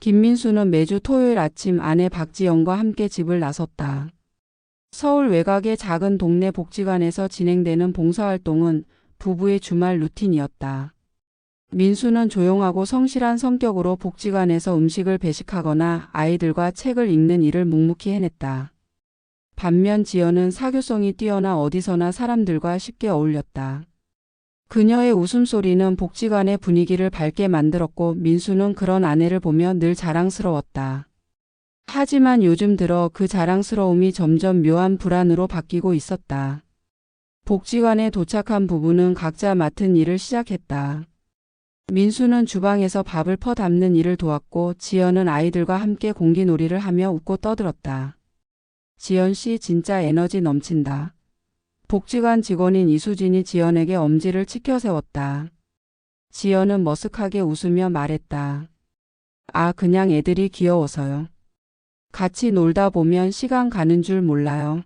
김민수는 매주 토요일 아침 아내 박지영과 함께 집을 나섰다. 서울 외곽의 작은 동네 복지관에서 진행되는 봉사활동은 부부의 주말 루틴이었다. 민수는 조용하고 성실한 성격으로 복지관에서 음식을 배식하거나 아이들과 책을 읽는 일을 묵묵히 해냈다. 반면 지연은 사교성이 뛰어나 어디서나 사람들과 쉽게 어울렸다. 그녀의 웃음소리는 복지관의 분위기를 밝게 만들었고 민수는 그런 아내를 보며 늘 자랑스러웠다. 하지만 요즘 들어 그 자랑스러움이 점점 묘한 불안으로 바뀌고 있었다. 복지관에 도착한 부부는 각자 맡은 일을 시작했다. 민수는 주방에서 밥을 퍼 담는 일을 도왔고 지연은 아이들과 함께 공기놀이를 하며 웃고 떠들었다. 지연 씨 진짜 에너지 넘친다. 복지관 직원인 이수진이 지연에게 엄지를 치켜 세웠다. 지연은 머쓱하게 웃으며 말했다. 아, 그냥 애들이 귀여워서요. 같이 놀다 보면 시간 가는 줄 몰라요.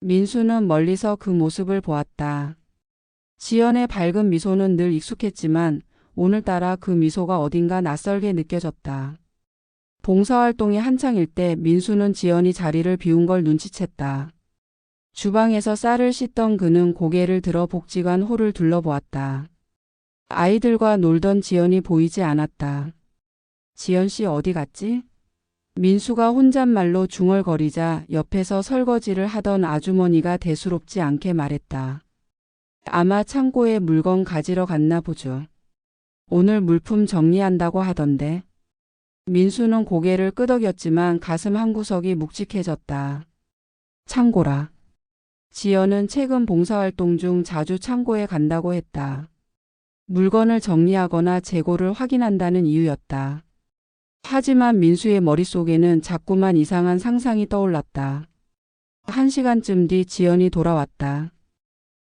민수는 멀리서 그 모습을 보았다. 지연의 밝은 미소는 늘 익숙했지만 오늘따라 그 미소가 어딘가 낯설게 느껴졌다. 봉사활동이 한창일 때 민수는 지연이 자리를 비운 걸 눈치챘다. 주방에서 쌀을 씻던 그는 고개를 들어 복지관 홀을 둘러보았다. 아이들과 놀던 지연이 보이지 않았다. 지연 씨 어디 갔지? 민수가 혼잣말로 중얼거리자 옆에서 설거지를 하던 아주머니가 대수롭지 않게 말했다. 아마 창고에 물건 가지러 갔나 보죠. 오늘 물품 정리한다고 하던데. 민수는 고개를 끄덕였지만 가슴 한구석이 묵직해졌다. 창고라. 지연은 최근 봉사활동 중 자주 창고에 간다고 했다. 물건을 정리하거나 재고를 확인한다는 이유였다. 하지만 민수의 머릿속에는 자꾸만 이상한 상상이 떠올랐다. 한 시간쯤 뒤 지연이 돌아왔다.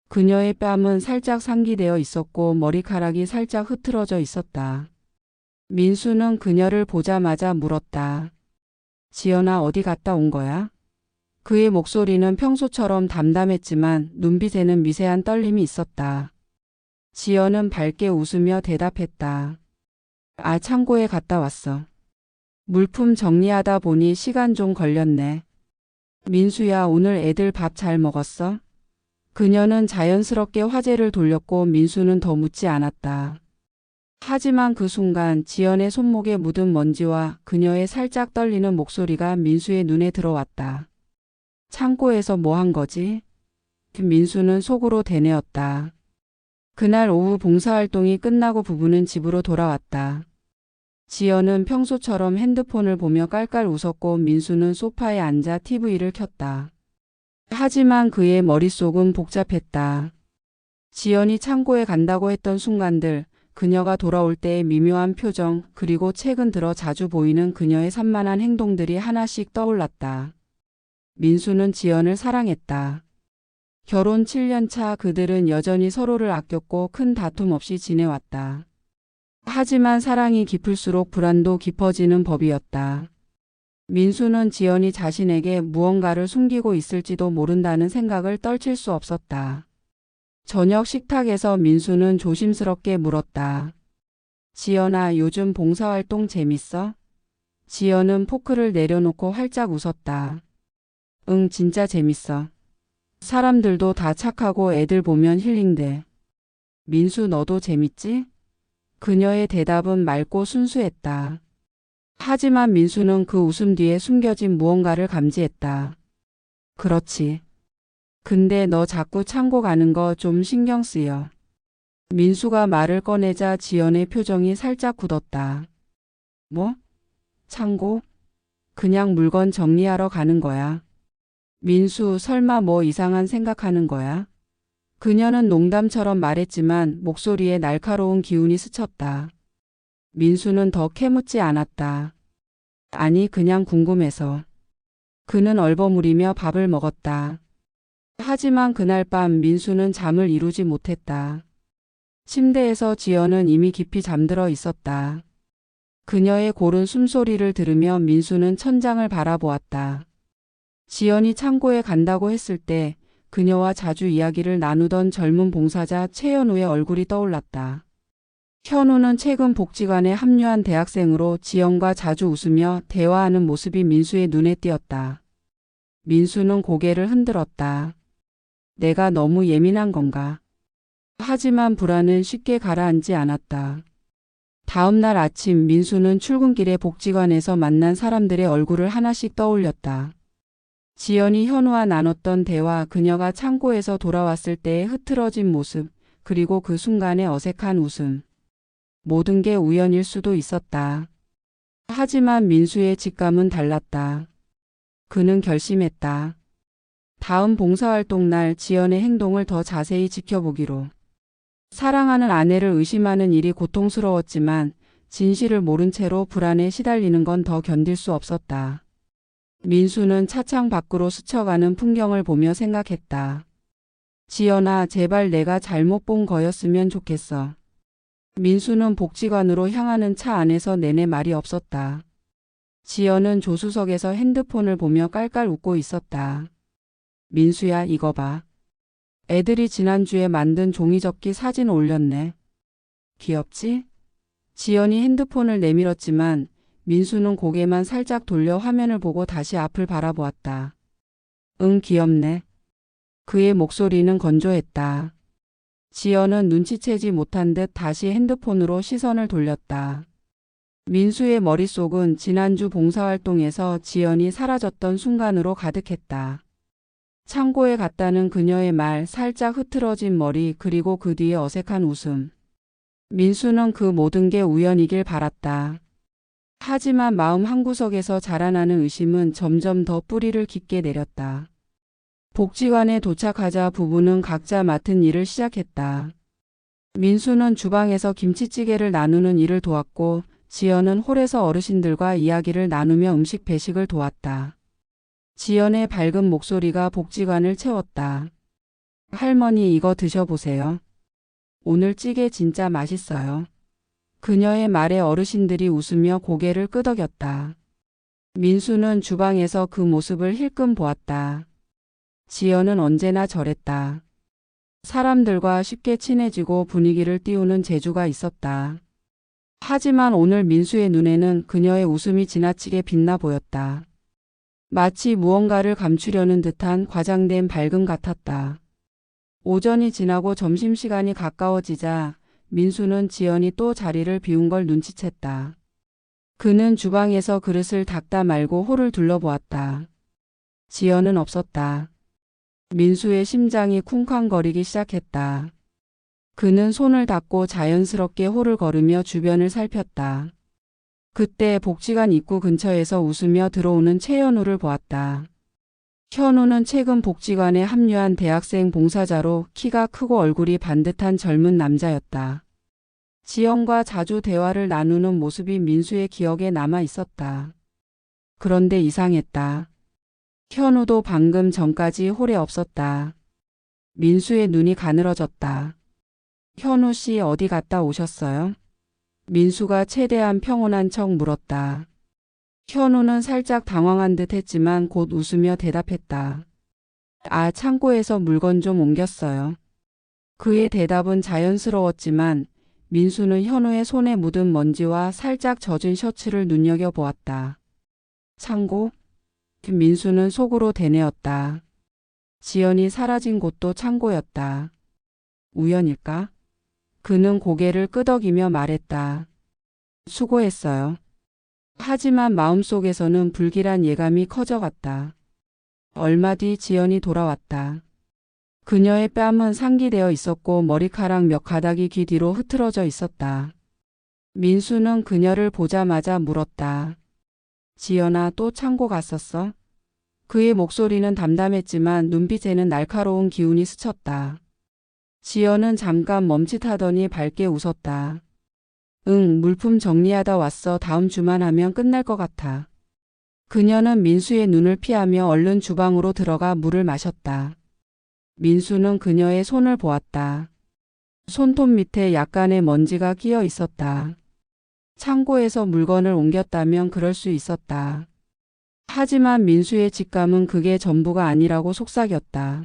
그녀의 뺨은 살짝 상기되어 있었고 머리카락이 살짝 흐트러져 있었다. 민수는 그녀를 보자마자 물었다. 지연아 어디 갔다 온 거야? 그의 목소리는 평소처럼 담담했지만 눈빛에는 미세한 떨림이 있었다. 지연은 밝게 웃으며 대답했다. 아, 창고에 갔다 왔어. 물품 정리하다 보니 시간 좀 걸렸네. 민수야, 오늘 애들 밥 잘 먹었어? 그녀는 자연스럽게 화제를 돌렸고 민수는 더 묻지 않았다. 하지만 그 순간 지연의 손목에 묻은 먼지와 그녀의 살짝 떨리는 목소리가 민수의 눈에 들어왔다. 창고에서 뭐 한 거지? 민수는 속으로 대뇌었다. 그날 오후 봉사활동이 끝나고 부부는 집으로 돌아왔다. 지연은 평소처럼 핸드폰을 보며 깔깔 웃었고 민수는 소파에 앉아 TV를 켰다. 하지만 그의 머릿속은 복잡했다. 지연이 창고에 간다고 했던 순간들, 그녀가 돌아올 때의 미묘한 표정, 그리고 최근 들어 자주 보이는 그녀의 산만한 행동들이 하나씩 떠올랐다. 민수는 지연을 사랑했다. 결혼 7년 차 그들은 여전히 서로를 아꼈고 큰 다툼 없이 지내왔다. 하지만 사랑이 깊을수록 불안도 깊어지는 법이었다. 민수는 지연이 자신에게 무언가를 숨기고 있을지도 모른다는 생각을 떨칠 수 없었다. 저녁 식탁에서 민수는 조심스럽게 물었다. 지연아, 요즘 봉사활동 재밌어? 지연은 포크를 내려놓고 활짝 웃었다. 응, 진짜 재밌어. 사람들도 다 착하고 애들 보면 힐링돼. 민수, 너도 재밌지? 그녀의 대답은 맑고 순수했다. 하지만 민수는 그 웃음 뒤에 숨겨진 무언가를 감지했다. 그렇지. 근데 너 자꾸 창고 가는 거 좀 신경 쓰여. 민수가 말을 꺼내자 지연의 표정이 살짝 굳었다. 뭐? 창고? 그냥 물건 정리하러 가는 거야. 민수 설마 뭐 이상한 생각하는 거야? 그녀는 농담처럼 말했지만 목소리에 날카로운 기운이 스쳤다. 민수는 더 캐묻지 않았다. 아니 그냥 궁금해서. 그는 얼버무리며 밥을 먹었다. 하지만 그날 밤 민수는 잠을 이루지 못했다. 침대에서 지연은 이미 깊이 잠들어 있었다. 그녀의 고른 숨소리를 들으며 민수는 천장을 바라보았다. 지연이 창고에 간다고 했을 때 그녀와 자주 이야기를 나누던 젊은 봉사자 최연우의 얼굴이 떠올랐다. 현우는 최근 복지관에 합류한 대학생으로 지연과 자주 웃으며 대화하는 모습이 민수의 눈에 띄었다. 민수는 고개를 흔들었다. 내가 너무 예민한 건가? 하지만 불안은 쉽게 가라앉지 않았다. 다음 날 아침 민수는 출근길에 복지관에서 만난 사람들의 얼굴을 하나씩 떠올렸다. 지연이 현우와 나눴던 대화, 그녀가 창고에서 돌아왔을 때의 흐트러진 모습, 그리고 그 순간의 어색한 웃음. 모든 게 우연일 수도 있었다. 하지만 민수의 직감은 달랐다. 그는 결심했다. 다음 봉사활동 날 지연의 행동을 더 자세히 지켜보기로. 사랑하는 아내를 의심하는 일이 고통스러웠지만 진실을 모른 채로 불안에 시달리는 건 더 견딜 수 없었다. 민수는 차창 밖으로 스쳐가는 풍경을 보며 생각했다. 지연아, 제발 내가 잘못 본 거였으면 좋겠어. 민수는 복지관으로 향하는 차 안에서 내내 말이 없었다. 지연은 조수석에서 핸드폰을 보며 깔깔 웃고 있었다. 민수야, 이거 봐. 애들이 지난주에 만든 종이접기 사진 올렸네. 귀엽지? 지연이 핸드폰을 내밀었지만 민수는 고개만 살짝 돌려 화면을 보고 다시 앞을 바라보았다. 응, 귀엽네. 그의 목소리는 건조했다. 지연은 눈치채지 못한 듯 다시 핸드폰으로 시선을 돌렸다. 민수의 머릿속은 지난주 봉사활동에서 지연이 사라졌던 순간으로 가득했다. 창고에 갔다는 그녀의 말, 살짝 흐트러진 머리, 그리고 그 뒤에 어색한 웃음. 민수는 그 모든 게 우연이길 바랐다. 하지만 마음 한구석에서 자라나는 의심은 점점 더 뿌리를 깊게 내렸다. 복지관에 도착하자 부부는 각자 맡은 일을 시작했다. 민수는 주방에서 김치찌개를 나누는 일을 도왔고 지연은 홀에서 어르신들과 이야기를 나누며 음식 배식을 도왔다. 지연의 밝은 목소리가 복지관을 채웠다. 할머니 이거 드셔보세요. 오늘 찌개 진짜 맛있어요. 그녀의 말에 어르신들이 웃으며 고개를 끄덕였다. 민수는 주방에서 그 모습을 힐끔 보았다. 지연은 언제나 저랬다. 사람들과 쉽게 친해지고 분위기를 띄우는 재주가 있었다. 하지만 오늘 민수의 눈에는 그녀의 웃음이 지나치게 빛나 보였다. 마치 무언가를 감추려는 듯한 과장된 밝음 같았다. 오전이 지나고 점심시간이 가까워지자 민수는 지연이 또 자리를 비운 걸 눈치챘다. 그는 주방에서 그릇을 닦다 말고 홀을 둘러보았다. 지연은 없었다. 민수의 심장이 쿵쾅거리기 시작했다. 그는 손을 닦고 자연스럽게 홀을 걸으며 주변을 살폈다. 그때 복지관 입구 근처에서 웃으며 들어오는 최현우를 보았다. 현우는 최근 복지관에 합류한 대학생 봉사자로 키가 크고 얼굴이 반듯한 젊은 남자였다. 지영과 자주 대화를 나누는 모습이 민수의 기억에 남아 있었다. 그런데 이상했다. 현우도 방금 전까지 홀에 없었다. 민수의 눈이 가늘어졌다. 현우 씨 어디 갔다 오셨어요? 민수가 최대한 평온한 척 물었다. 현우는 살짝 당황한 듯 했지만 곧 웃으며 대답했다. 아, 창고에서 물건 좀 옮겼어요. 그의 대답은 자연스러웠지만 민수는 현우의 손에 묻은 먼지와 살짝 젖은 셔츠를 눈여겨보았다. 창고? 민수는 속으로 대뇌었다. 지연이 사라진 곳도 창고였다. 우연일까? 그는 고개를 끄덕이며 말했다. 수고했어요. 하지만 마음속에서는 불길한 예감이 커져갔다. 얼마 뒤 지연이 돌아왔다. 그녀의 뺨은 상기되어 있었고 머리카락 몇 가닥이 귀 뒤로 흐트러져 있었다. 민수는 그녀를 보자마자 물었다. 지연아 또 창고 갔었어? 그의 목소리는 담담했지만 눈빛에는 날카로운 기운이 스쳤다. 지연은 잠깐 멈칫하더니 밝게 웃었다. 응, 물품 정리하다 왔어. 다음 주만 하면 끝날 것 같아. 그녀는 민수의 눈을 피하며 얼른 주방으로 들어가 물을 마셨다. 민수는 그녀의 손을 보았다. 손톱 밑에 약간의 먼지가 끼어 있었다. 창고에서 물건을 옮겼다면 그럴 수 있었다. 하지만 민수의 직감은 그게 전부가 아니라고 속삭였다.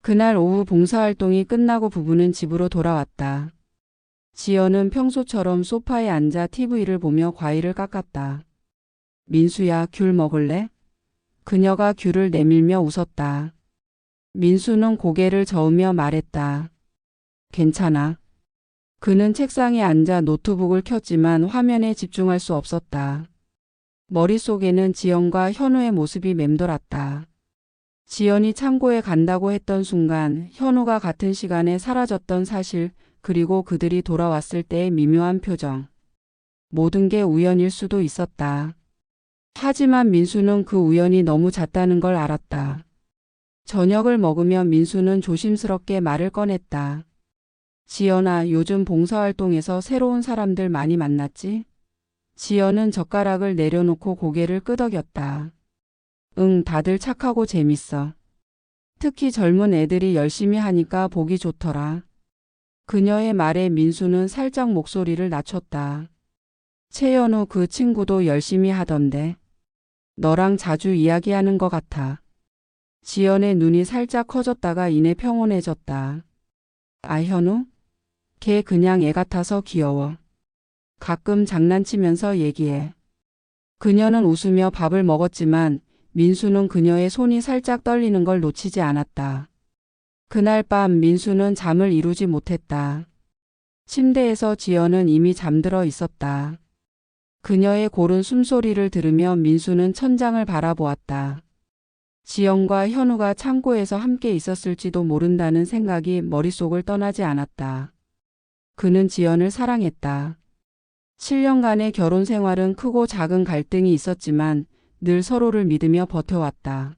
그날 오후 봉사활동이 끝나고 부부는 집으로 돌아왔다. 지연은 평소처럼 소파에 앉아 TV를 보며 과일을 깎았다. 민수야, 귤 먹을래? 그녀가 귤을 내밀며 웃었다. 민수는 고개를 저으며 말했다. 괜찮아. 그는 책상에 앉아 노트북을 켰지만 화면에 집중할 수 없었다. 머릿속에는 지연과 현우의 모습이 맴돌았다. 지연이 창고에 간다고 했던 순간 현우가 같은 시간에 사라졌던 사실 그리고 그들이 돌아왔을 때의 미묘한 표정. 모든 게 우연일 수도 있었다. 하지만 민수는 그 우연이 너무 잦다는 걸 알았다. 저녁을 먹으며 민수는 조심스럽게 말을 꺼냈다. 지연아, 요즘 봉사활동에서 새로운 사람들 많이 만났지? 지연은 젓가락을 내려놓고 고개를 끄덕였다. 응, 다들 착하고 재밌어. 특히 젊은 애들이 열심히 하니까 보기 좋더라. 그녀의 말에 민수는 살짝 목소리를 낮췄다. 채연우 그 친구도 열심히 하던데. 너랑 자주 이야기하는 것 같아. 지연의 눈이 살짝 커졌다가 이내 평온해졌다. 아, 현우? 걔 그냥 애 같아서 귀여워. 가끔 장난치면서 얘기해. 그녀는 웃으며 밥을 먹었지만 민수는 그녀의 손이 살짝 떨리는 걸 놓치지 않았다. 그날 밤 민수는 잠을 이루지 못했다. 침대에서 지연은 이미 잠들어 있었다. 그녀의 고른 숨소리를 들으며 민수는 천장을 바라보았다. 지연과 현우가 창고에서 함께 있었을지도 모른다는 생각이 머릿속을 떠나지 않았다. 그는 지연을 사랑했다. 7년간의 결혼 생활은 크고 작은 갈등이 있었지만 늘 서로를 믿으며 버텨왔다.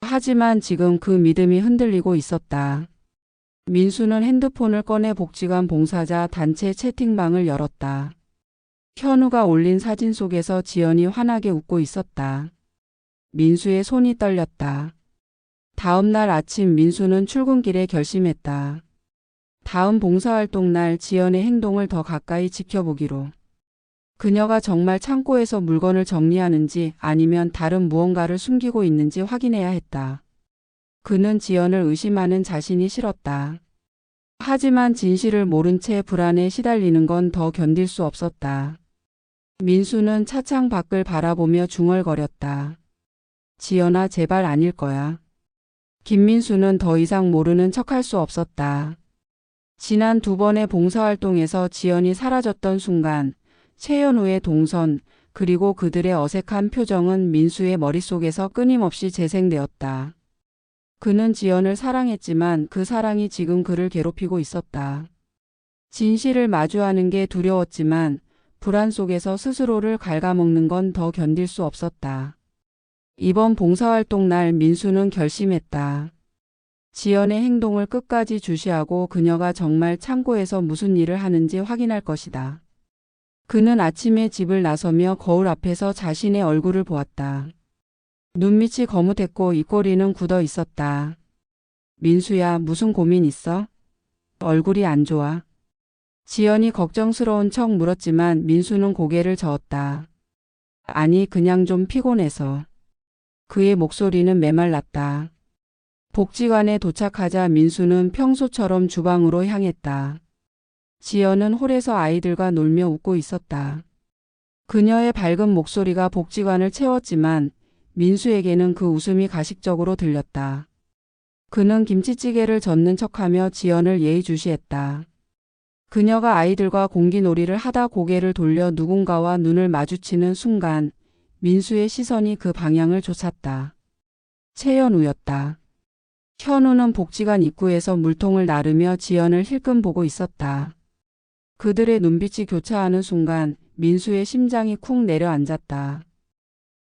하지만 지금 그 믿음이 흔들리고 있었다. 민수는 핸드폰을 꺼내 복지관 봉사자 단체 채팅방을 열었다. 현우가 올린 사진 속에서 지연이 환하게 웃고 있었다. 민수의 손이 떨렸다. 다음 날 아침 민수는 출근길에 결심했다. 다음 봉사활동 날 지연의 행동을 더 가까이 지켜보기로. 그녀가 정말 창고에서 물건을 정리하는지 아니면 다른 무언가를 숨기고 있는지 확인해야 했다. 그는 지연을 의심하는 자신이 싫었다. 하지만 진실을 모른 채 불안에 시달리는 건 더 견딜 수 없었다. 민수는 차창 밖을 바라보며 중얼거렸다. 지연아 제발 아닐 거야. 김민수는 더 이상 모르는 척할 수 없었다. 지난 두 번의 봉사활동에서 지연이 사라졌던 순간 최연우의 동선 그리고 그들의 어색한 표정은 민수의 머릿속에서 끊임없이 재생되었다. 그는 지연을 사랑했지만 그 사랑이 지금 그를 괴롭히고 있었다. 진실을 마주하는 게 두려웠지만 불안 속에서 스스로를 갉아먹는 건 더 견딜 수 없었다. 이번 봉사활동 날 민수는 결심했다. 지연의 행동을 끝까지 주시하고 그녀가 정말 창고에서 무슨 일을 하는지 확인할 것이다. 그는 아침에 집을 나서며 거울 앞에서 자신의 얼굴을 보았다. 눈밑이 거뭇했고 입꼬리는 굳어 있었다. 민수야, 무슨 고민 있어? 얼굴이 안 좋아. 지연이 걱정스러운 척 물었지만 민수는 고개를 저었다. 아니, 그냥 좀 피곤해서. 그의 목소리는 메말랐다. 복지관에 도착하자 민수는 평소처럼 주방으로 향했다. 지연은 홀에서 아이들과 놀며 웃고 있었다. 그녀의 밝은 목소리가 복지관을 채웠지만 민수에게는 그 웃음이 가식적으로 들렸다. 그는 김치찌개를 젓는 척하며 지연을 예의주시했다. 그녀가 아이들과 공기놀이를 하다 고개를 돌려 누군가와 눈을 마주치는 순간 민수의 시선이 그 방향을 쫓았다. 채연우였다. 현우는 복지관 입구에서 물통을 나르며 지연을 힐끔 보고 있었다. 그들의 눈빛이 교차하는 순간 민수의 심장이 쿵 내려앉았다.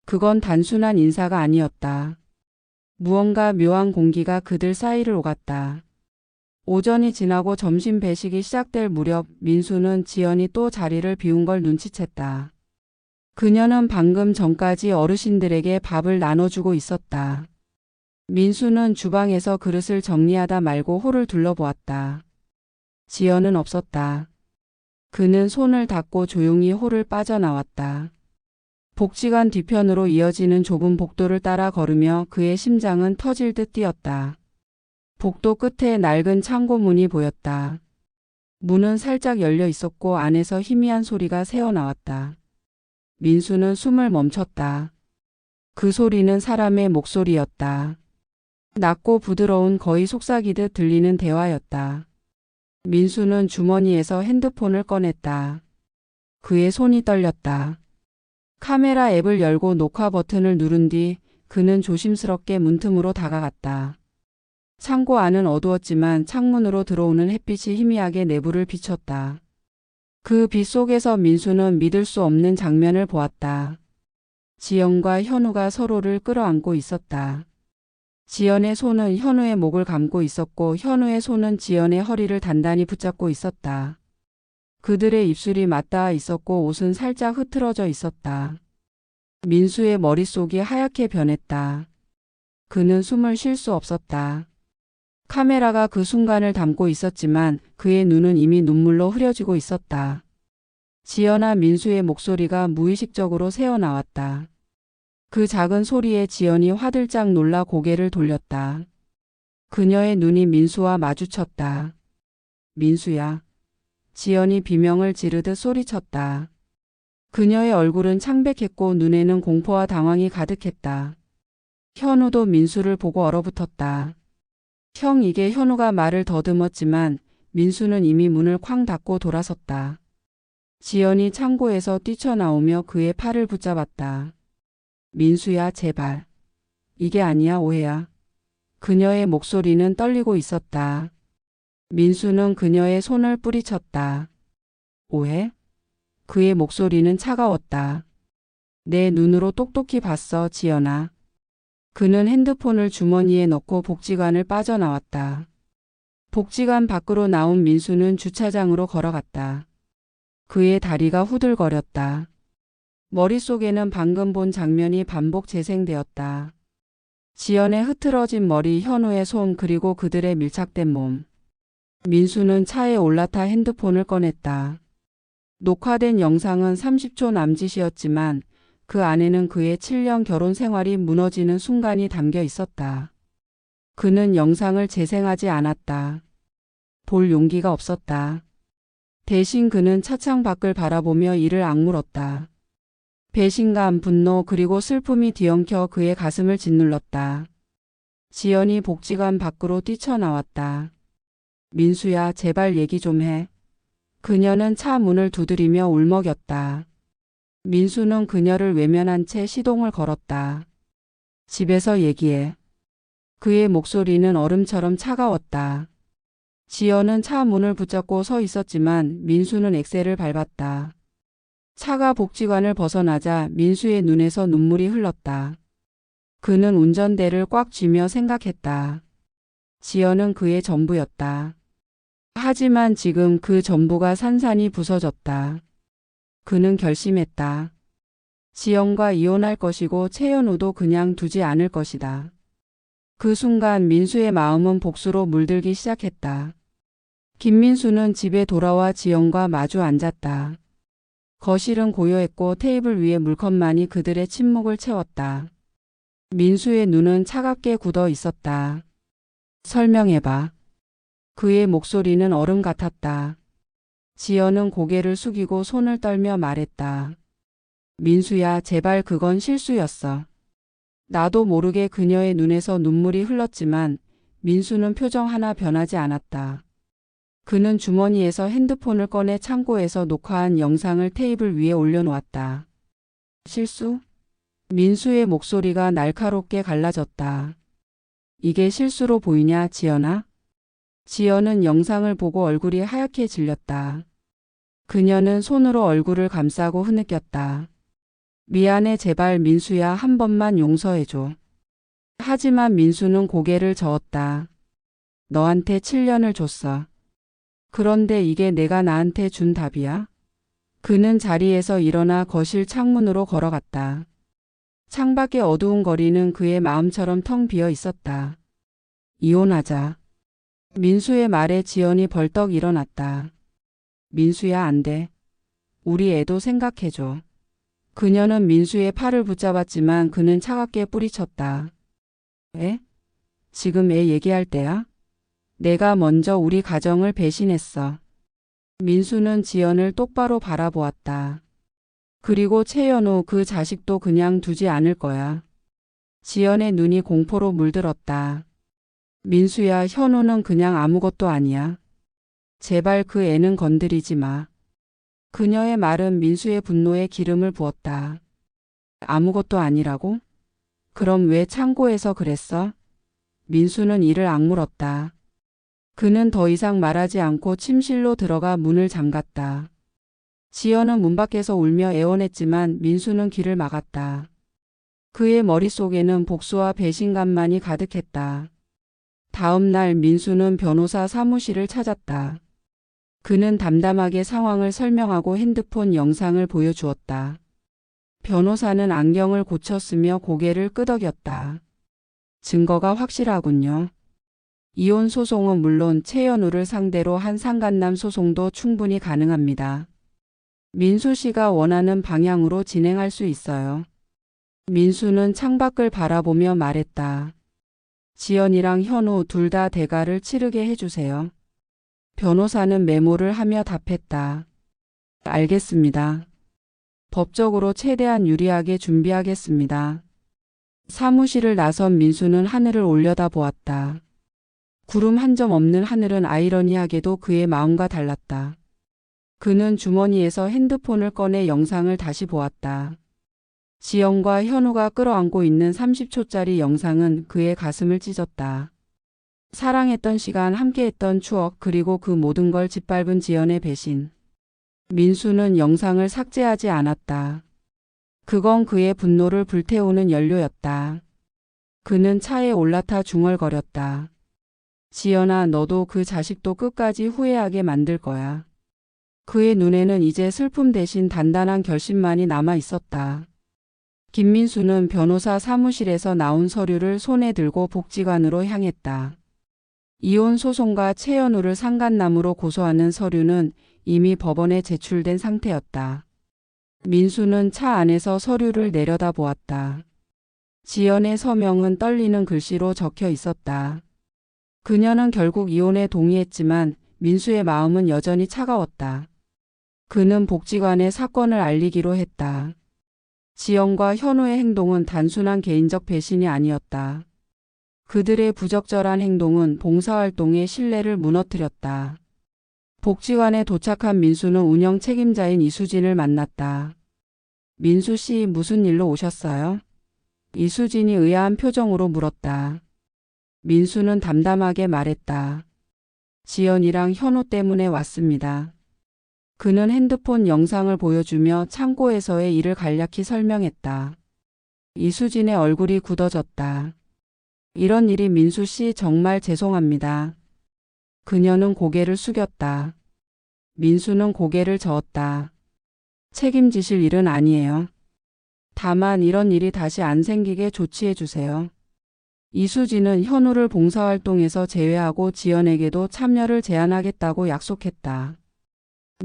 그건 단순한 인사가 아니었다. 무언가 묘한 공기가 그들 사이를 오갔다. 오전이 지나고 점심 배식이 시작될 무렵 민수는 지연이 또 자리를 비운 걸 눈치챘다. 그녀는 방금 전까지 어르신들에게 밥을 나눠주고 있었다. 민수는 주방에서 그릇을 정리하다 말고 홀을 둘러보았다. 지연은 없었다. 그는 손을 닦고 조용히 홀을 빠져나왔다. 복지관 뒤편으로 이어지는 좁은 복도를 따라 걸으며 그의 심장은 터질 듯 뛰었다. 복도 끝에 낡은 창고 문이 보였다. 문은 살짝 열려 있었고 안에서 희미한 소리가 새어 나왔다. 민수는 숨을 멈췄다. 그 소리는 사람의 목소리였다. 낮고 부드러운 거의 속삭이듯 들리는 대화였다. 민수는 주머니에서 핸드폰을 꺼냈다. 그의 손이 떨렸다. 카메라 앱을 열고 녹화 버튼을 누른 뒤 그는 조심스럽게 문틈으로 다가갔다. 창고 안은 어두웠지만 창문으로 들어오는 햇빛이 희미하게 내부를 비췄다. 그 빛 속에서 민수는 믿을 수 없는 장면을 보았다. 지연과 현우가 서로를 끌어안고 있었다. 지연의 손은 현우의 목을 감고 있었고 현우의 손은 지연의 허리를 단단히 붙잡고 있었다. 그들의 입술이 맞닿아 있었고 옷은 살짝 흐트러져 있었다. 민수의 머릿속이 하얗게 변했다. 그는 숨을 쉴 수 없었다. 카메라가 그 순간을 담고 있었지만 그의 눈은 이미 눈물로 흐려지고 있었다. 지연아 민수의 목소리가 무의식적으로 새어나왔다. 그 작은 소리에 지연이 화들짝 놀라 고개를 돌렸다. 그녀의 눈이 민수와 마주쳤다. 민수야. 지연이 비명을 지르듯 소리쳤다. 그녀의 얼굴은 창백했고 눈에는 공포와 당황이 가득했다. 현우도 민수를 보고 얼어붙었다. 형 이게 현우가 말을 더듬었지만 민수는 이미 문을 쾅 닫고 돌아섰다. 지연이 창고에서 뛰쳐나오며 그의 팔을 붙잡았다. 민수야 제발. 이게 아니야 오해야. 그녀의 목소리는 떨리고 있었다. 민수는 그녀의 손을 뿌리쳤다. 오해? 그의 목소리는 차가웠다. 내 눈으로 똑똑히 봤어, 지연아. 그는 핸드폰을 주머니에 넣고 복지관을 빠져나왔다. 복지관 밖으로 나온 민수는 주차장으로 걸어갔다. 그의 다리가 후들거렸다. 머릿속에는 방금 본 장면이 반복 재생되었다. 지연의 흐트러진 머리, 현우의 손, 그리고 그들의 밀착된 몸. 민수는 차에 올라타 핸드폰을 꺼냈다. 녹화된 영상은 30초 남짓이었지만 그 안에는 그의 7년 결혼 생활이 무너지는 순간이 담겨 있었다. 그는 영상을 재생하지 않았다. 볼 용기가 없었다. 대신 그는 차창 밖을 바라보며 이를 악물었다. 배신감, 분노, 그리고 슬픔이 뒤엉켜 그의 가슴을 짓눌렀다. 지연이 복지관 밖으로 뛰쳐나왔다. 민수야, 제발 얘기 좀 해. 그녀는 차 문을 두드리며 울먹였다. 민수는 그녀를 외면한 채 시동을 걸었다. 집에서 얘기해. 그의 목소리는 얼음처럼 차가웠다. 지연은 차 문을 붙잡고 서 있었지만 민수는 엑셀을 밟았다. 차가 복지관을 벗어나자 민수의 눈에서 눈물이 흘렀다. 그는 운전대를 꽉 쥐며 생각했다. 지연은 그의 전부였다. 하지만 지금 그 전부가 산산이 부서졌다. 그는 결심했다. 지연과 이혼할 것이고 채연우도 그냥 두지 않을 것이다. 그 순간 민수의 마음은 복수로 물들기 시작했다. 김민수는 집에 돌아와 지연과 마주 앉았다. 거실은 고요했고 테이블 위에 물컵만이 그들의 침묵을 채웠다. 민수의 눈은 차갑게 굳어 있었다. 설명해봐. 그의 목소리는 얼음 같았다. 지연은 고개를 숙이고 손을 떨며 말했다. 민수야, 제발 그건 실수였어. 나도 모르게 그녀의 눈에서 눈물이 흘렀지만 민수는 표정 하나 변하지 않았다. 그는 주머니에서 핸드폰을 꺼내 창고에서 녹화한 영상을 테이블 위에 올려놓았다. 실수? 민수의 목소리가 날카롭게 갈라졌다. 이게 실수로 보이냐, 지연아? 지연은 영상을 보고 얼굴이 하얗게 질렸다. 그녀는 손으로 얼굴을 감싸고 흐느꼈다. 미안해, 제발 민수야, 한 번만 용서해줘. 하지만 민수는 고개를 저었다. 너한테 7년을 줬어. 그런데 이게 내가 나한테 준 답이야? 그는 자리에서 일어나 거실 창문으로 걸어갔다. 창밖의 어두운 거리는 그의 마음처럼 텅 비어 있었다. 이혼하자. 민수의 말에 지연이 벌떡 일어났다. 민수야, 안 돼. 우리 애도 생각해줘. 그녀는 민수의 팔을 붙잡았지만 그는 차갑게 뿌리쳤다. 애? 지금 애 얘기할 때야? 내가 먼저 우리 가정을 배신했어. 민수는 지연을 똑바로 바라보았다. 그리고 채연우 그 자식도 그냥 두지 않을 거야. 지연의 눈이 공포로 물들었다. 민수야, 현우는 그냥 아무것도 아니야. 제발 그 애는 건드리지 마. 그녀의 말은 민수의 분노에 기름을 부었다. 아무것도 아니라고? 그럼 왜 창고에서 그랬어? 민수는 이를 악물었다. 그는 더 이상 말하지 않고 침실로 들어가 문을 잠갔다. 지연은 문 밖에서 울며 애원했지만 민수는 길을 막았다. 그의 머릿속에는 복수와 배신감만이 가득했다. 다음 날 민수는 변호사 사무실을 찾았다. 그는 담담하게 상황을 설명하고 핸드폰 영상을 보여주었다. 변호사는 안경을 고쳤으며 고개를 끄덕였다. 증거가 확실하군요. 이혼 소송은 물론 채연우를 상대로 한 상간남 소송도 충분히 가능합니다. 민수 씨가 원하는 방향으로 진행할 수 있어요. 민수는 창밖을 바라보며 말했다. 지연이랑 현우 둘 다 대가를 치르게 해주세요. 변호사는 메모를 하며 답했다. 알겠습니다. 법적으로 최대한 유리하게 준비하겠습니다. 사무실을 나선 민수는 하늘을 올려다 보았다. 구름 한 점 없는 하늘은 아이러니하게도 그의 마음과 달랐다. 그는 주머니에서 핸드폰을 꺼내 영상을 다시 보았다. 지영과 현우가 끌어안고 있는 30초짜리 영상은 그의 가슴을 찢었다. 사랑했던 시간, 함께했던 추억, 그리고 그 모든 걸 짓밟은 지연의 배신. 민수는 영상을 삭제하지 않았다. 그건 그의 분노를 불태우는 연료였다. 그는 차에 올라타 중얼거렸다. 지연아, 너도 그 자식도 끝까지 후회하게 만들 거야. 그의 눈에는 이제 슬픔 대신 단단한 결심만이 남아 있었다. 김민수는 변호사 사무실에서 나온 서류를 손에 들고 복지관으로 향했다. 이혼 소송과 채연우를 상간남으로 고소하는 서류는 이미 법원에 제출된 상태였다. 민수는 차 안에서 서류를 내려다 보았다. 지연의 서명은 떨리는 글씨로 적혀 있었다. 그녀는 결국 이혼에 동의했지만 민수의 마음은 여전히 차가웠다. 그는 복지관에 사건을 알리기로 했다. 지영과 현우의 행동은 단순한 개인적 배신이 아니었다. 그들의 부적절한 행동은 봉사활동의 신뢰를 무너뜨렸다. 복지관에 도착한 민수는 운영 책임자인 이수진을 만났다. 민수 씨 무슨 일로 오셨어요? 이수진이 의아한 표정으로 물었다. 민수는 담담하게 말했다. 지연이랑 현우 때문에 왔습니다. 그는 핸드폰 영상을 보여주며 창고에서의 일을 간략히 설명했다. 이수진의 얼굴이 굳어졌다. 이런 일이 민수 씨 정말 죄송합니다. 그녀는 고개를 숙였다. 민수는 고개를 저었다. 책임지실 일은 아니에요. 다만 이런 일이 다시 안 생기게 조치해 주세요. 이수진은 현우를 봉사활동에서 제외하고 지연에게도 참여를 제안하겠다고 약속했다.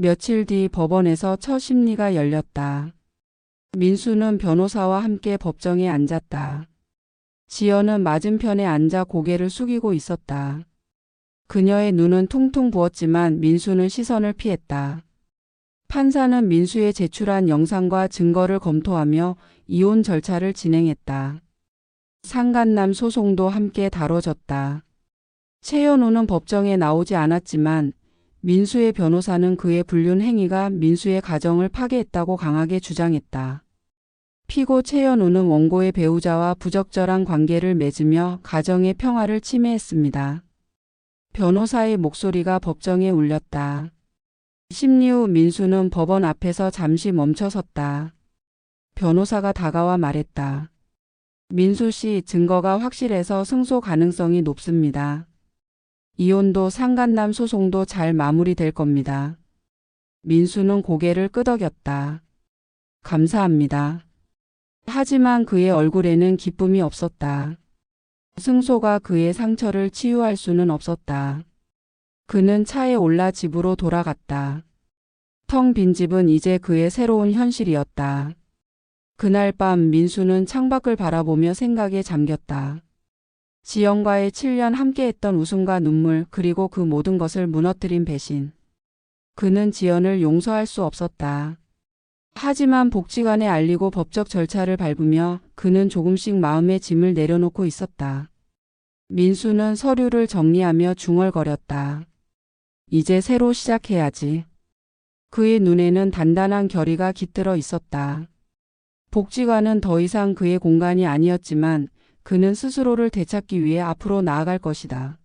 며칠 뒤 법원에서 첫 심리가 열렸다. 민수는 변호사와 함께 법정에 앉았다. 지연은 맞은편에 앉아 고개를 숙이고 있었다. 그녀의 눈은 퉁퉁 부었지만 민수는 시선을 피했다. 판사는 민수의 제출한 영상과 증거를 검토하며 이혼 절차를 진행했다. 상간남 소송도 함께 다뤄졌다. 최연우는 법정에 나오지 않았지만 민수의 변호사는 그의 불륜 행위가 민수의 가정을 파괴했다고 강하게 주장했다. 피고 최연우는 원고의 배우자와 부적절한 관계를 맺으며 가정의 평화를 침해했습니다. 변호사의 목소리가 법정에 울렸다. 심리 후 민수는 법원 앞에서 잠시 멈춰섰다. 변호사가 다가와 말했다. 민수 씨 증거가 확실해서 승소 가능성이 높습니다. 이혼도 상간남 소송도 잘 마무리될 겁니다. 민수는 고개를 끄덕였다. 감사합니다. 하지만 그의 얼굴에는 기쁨이 없었다. 승소가 그의 상처를 치유할 수는 없었다. 그는 차에 올라 집으로 돌아갔다. 텅 빈 집은 이제 그의 새로운 현실이었다. 그날 밤 민수는 창밖을 바라보며 생각에 잠겼다. 지영과의 7년 함께했던 웃음과 눈물 그리고 그 모든 것을 무너뜨린 배신. 그는 지연을 용서할 수 없었다. 하지만 복지관에 알리고 법적 절차를 밟으며 그는 조금씩 마음의 짐을 내려놓고 있었다. 민수는 서류를 정리하며 중얼거렸다. 이제 새로 시작해야지. 그의 눈에는 단단한 결의가 깃들어 있었다. 복지관은 더 이상 그의 공간이 아니었지만 그는 스스로를 되찾기 위해 앞으로 나아갈 것이다.